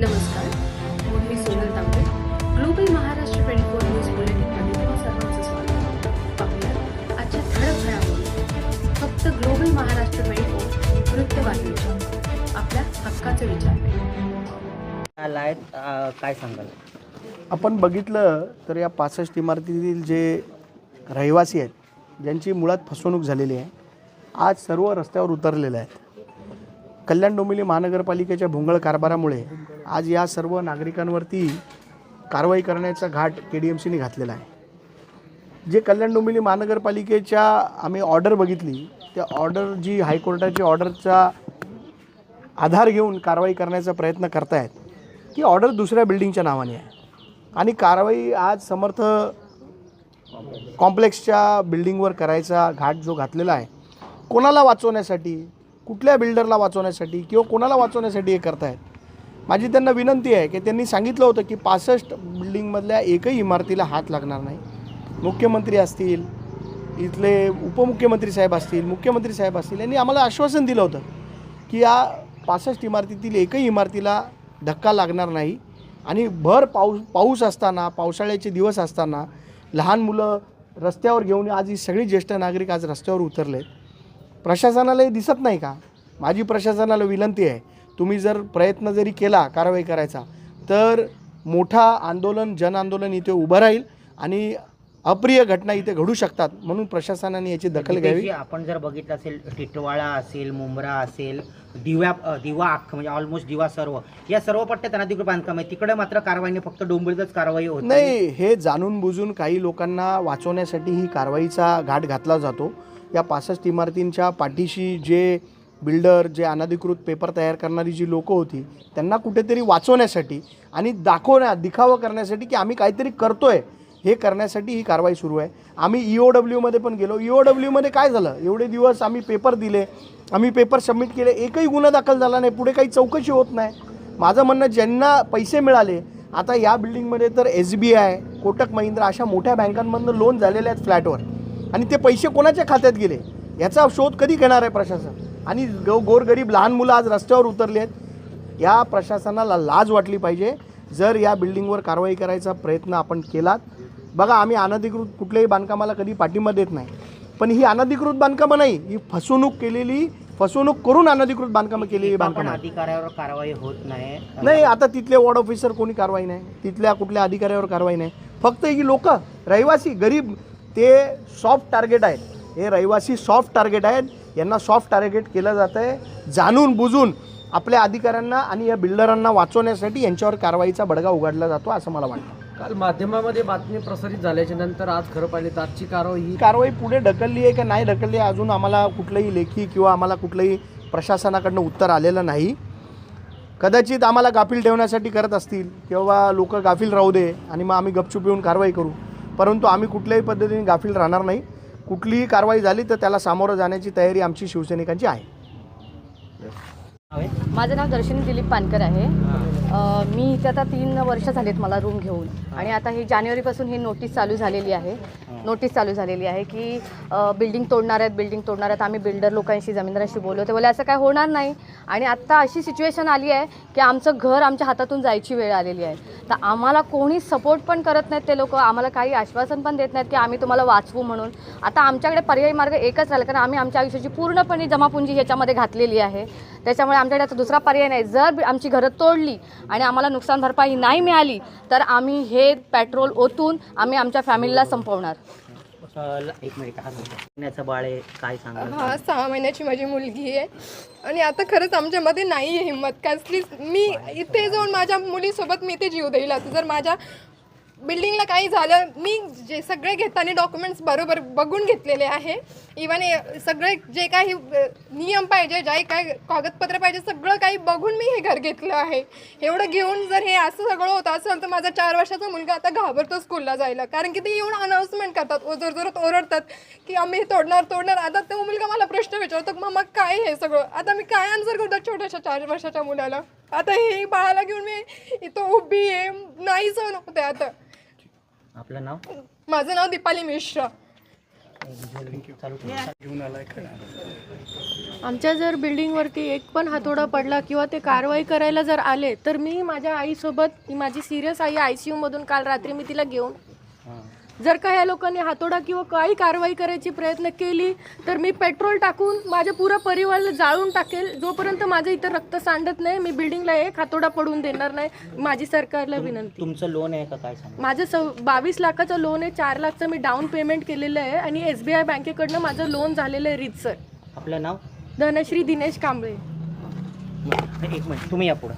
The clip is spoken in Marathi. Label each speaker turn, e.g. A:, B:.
A: नमस्कार मी Sonal Tambe global Maharashtra twenty four news बुलेटिनमध्ये तुम्हा सर्वांचं स्वागत पाहूया आजच्या ठळक घडामोडी. फक्त ग्लोबल महाराष्ट्र ट्वेंटी फोर वृत्तवाहिनीच्या आपल्या हक्काचे विचार
B: काय सांगाल?
C: आपण बघितलं तर या पासष्ट इमारतीतील जे रहिवासी आहेत ज्यांची मुळात फसवणूक झालेली आहे आज सर्व रस्त्यावर उतरलेले आहेत. कल्याण डोंबिवली महानगरपालिकेच्या भोंगळ कारभारामुळे आज या सर्व नागरिकांवरती कारवाई करण्याचा घाट के डी एम सीने घातलेला आहे. जे कल्याण डोंबिवली महानगरपालिकेच्या आम्ही ऑर्डर बघितली त्या ऑर्डर जी हायकोर्टाची ऑर्डरचा आधार घेऊन कारवाई करण्याचा प्रयत्न करतायत ती ऑर्डर दुसऱ्या बिल्डिंगच्या नावाने आहे. आणि कारवाई आज समर्थ कॉम्प्लेक्सच्या बिल्डिंगवर करायचा घाट जो घातलेला आहे कोणाला वाचवण्यासाठी कुठल्या बिल्डरला वाचवण्यासाठी किंवा कोणाला वाचवण्यासाठी हे करतायत? माझी त्यांना विनंती आहे की त्यांनी सांगितलं होतं की पासष्ट बिल्डिंगमधल्या एकही इमारतीला हात लागणार नाही. मुख्यमंत्री असतील इथले उपमुख्यमंत्री साहेब असतील मुख्यमंत्री साहेब असतील यांनी आम्हाला आश्वासन दिलं होतं की या पासष्ट इमारतीतील एकही इमारतीला धक्का लागणार नाही. आणि भर पाऊस पाऊस असताना पावसाळ्याचे दिवस असताना लहान मुलं रस्त्यावर घेऊन आज ही सगळी ज्येष्ठ नागरिक आज रस्त्यावर उतरले प्रशासनालाही दिसत नाही का? माझी प्रशासनाला विनंती आहे तुम्ही जर प्रयत्न जरी केला कारवाई करायचा तर मोठा आंदोलन जन आंदोलन इथे उभं राहील आणि अप्रिय घटना इथे घडू शकतात म्हणून प्रशासनाने याची दखल घ्यावी.
B: दिपेशजी, आपण जर बघितलं असेल टिटवाळा असेल मुंब्रा असेल दिव्या दिवा अख्खा म्हणजे ऑलमोस्ट दिवा सर्व या सर्व पट्ट्यात अनाधिकृत बांधकाम आहे. तिकडे मात्र कारवाईने फक्त डोंबिवलीतच कारवाई होत
C: नाही. हे जाणून बुजून काही लोकांना वाचवण्यासाठी ही कारवाईचा घाट घातला जातो. या पासष्ट इमारतींच्या पाठीशी जे बिल्डर जे अनधिकृत पेपर तयार करणारी जी लोकं होती त्यांना कुठेतरी वाचवण्यासाठी आणि दाखवण्या दिखावा करण्यासाठी की आम्ही काहीतरी करतोय हे करण्यासाठी ही कारवाई सुरू आहे. आम्ही ई ओ डब्ल्यूमध्ये पण गेलो. ई ओ डब्ल्यूमध्ये काय झालं? एवढे दिवस आम्ही पेपर दिले आम्ही पेपर सबमिट केले. एकही गुन्हा दाखल झाला नाही. पुढे काही चौकशी होत नाही. माझं म्हणणं ज्यांना पैसे मिळाले आता या बिल्डिंगमध्ये तर S B I Kotak Mahindra अशा मोठ्या बँकांमधनं लोन झालेले आहेत फ्लॅटवर. आणि ते पैसे कोणाच्या खात्यात गेले? याचा शोध कधी घेणार आहे प्रशासन? आणि गो गोरगरीब लहान मुलं आज रस्त्यावर उतरली आहेत. या प्रशासनाला लाज वाटली पाहिजे. जर या बिल्डिंगवर कारवाई करायचा प्रयत्न आपण केलात बघा आम्ही अनधिकृत कुठल्याही बांधकामाला कधी पाठिंबा देत नाही. पण ही अनधिकृत बांधकामं नाही ही फसवणूक केलेली फसवणूक करून अनधिकृत बांधकामं केलेली बांधकामं.
B: अधिकाऱ्यावर कारवाई होत नाही.
C: नाही आता तिथले वॉर्ड ऑफिसर कोणी कारवाई नाही. तिथल्या कुठल्या अधिकाऱ्यावर कारवाई नाही. फक्त ही लोक रहिवासी गरीब ते सॉफ्ट टार्गेट आहेत. हे रहिवासी सॉफ्ट टार्गेट आहेत. यांना सॉफ्ट टार्गेट केलं जातं आहे जाणून बुजून आपल्या अधिकाऱ्यांना आणि या बिल्डरांना वाचवण्यासाठी यांच्यावर कारवाईचा बडगा उघडला जातो असं मला वाटतं.
D: काल माध्यमामध्ये बातमी प्रसारित झाल्याच्यानंतर आज खरं पाहिले तर आजची कारवाई ही
C: ही कारवाई पुढे ढकलली आहे का नाही ढकलली आहे अजून आम्हाला कुठलंही लेखी किंवा आम्हाला कुठलंही प्रशासनाकडनं उत्तर आलेलं नाही. कदाचित आम्हाला गाफील ठेवण्यासाठी करत असतील किंवा लोक गाफील राहू दे आणि मग आम्ही गपचूप येऊन कारवाई करू. परंतु आम्ही कुठल्याही पद्धतीने गाफील राहणार नाही. कुठलीही कारवाई झाली तर त्याला सामोरं जाण्याची तयारी आमची शिवसैनिकांची आहे.
E: माझं नाव दर्शनी दिलीप पानकर आहे. मी इथे आता तीन वर्ष झालेत मला रूम घेऊन. आणि आता ही जानेवारीपासून ही नोटीस चालू झालेली आहे. नोटीस चालू झालेली आहे की बिल्डिंग तोडणार आहेत बिल्डिंग तोडणार आहेत. आम्ही बिल्डर लोकांशी जमीनदारांशी बोललो ते बोले असं काय होणार नाही. आणि आत्ता अशी सिच्युएशन आली आहे की आमचं घर आमच्या हातातून जायची वेळ आलेली आहे. तर आम्हाला कोणी सपोर्ट पण करत नाहीत ते लोक. आम्हाला काही आश्वासन पण देत नाहीत की आम्ही तुम्हाला वाचवू म्हणून. आता आमच्याकडे पर्यायी मार्ग एकच राहिला. कारण आम्ही आमच्या आयुष्याची पूर्णपणे जमापुंजी ह्याच्यामध्ये घातलेली आहे. त्याच्यामुळे आमच्याकडे आता दुसरा पर्याय नाही. जर आमची घरं तोडली आणि आम्हाला नुकसान भरपाई नाही मिळाली तर आम्ही हे पेट्रोल ओतून आम्ही आमच्या फॅमिलीला संपवणार.
B: अ, ल- एक मिनिट महिन्याचं बाळ आहे काय
F: हा सहा महिन्याची माझी मुलगी आहे. आणि आता खरंच आमच्यामध्ये नाही आहे हिंमत. कसलीच मी इथे जाऊन माझ्या मुलीसोबत मी इथे जीव देईल आता जर माझ्या बिल्डिंगला काही झालं मी जे सगळे घेताना डॉक्युमेंट्स बरोबर बघून घेतलेले आहे. इवन सगळे जे काही नियम पाहिजे जे काय कागदपत्र पाहिजे सगळं काही बघून मी हे घर घेतलं आहे. एवढं घेऊन जर हे असं सगळं होतं असेल तर माझा चार वर्षाचा मुलगा आता घाबरतो स्कूलला जायला. कारण की ते येऊन अनाऊन्समेंट करतात ओ जोर जोरात ओरडतात की आम्ही तोडणार तोडणार. आता तो मुलगा मला प्रश्न विचारतो मग मग काय हे सगळं? आता मी काय आन्सर करतो छोट्याशा चार वर्षाच्या मुलाला? आता हे बाळाला घेऊन मी इथं उभी आहे नाही सहन होते आता.
B: आपलं नाव
F: माझं नाव दीपाली मिश्रा
B: चालू.
G: आमच्या जर बिल्डिंगवरती एक पण हातोडा पडला किंवा ते कारवाई करायला जर आले तर मी माझ्या आईसोबत माझी सिरियस आई आय सी यूमधून काल रात्री मी तिला घेऊन
B: हां.
G: जर का ह्या लोकांनी हातोडा किंवा काही कारवाई करायची प्रयत्न केली तर मी पेट्रोल टाकून माझ्या पुरा परिवाराला जाळून टाकेल. जोपर्यंत माझं इथं रक्त सांडत नाही मी बिल्डिंगला एक हातोडा पडून देणार नाही. माझी सरकारला विनंती.
B: तुमचं लोन आहे का? काय सांगा?
G: माझं सौ बावीस लाखाचं लोन आहे. चार लाखचं मी डाऊन पेमेंट केलेलं आहे. आणि एस बी आय बँकेकडनं माझं लोन झालेलं आहे रीतसर.
B: आपलं नाव?
G: धनश्री दिनेश कांबळे.
B: एक मिनिट. तुम्ही या पुढे.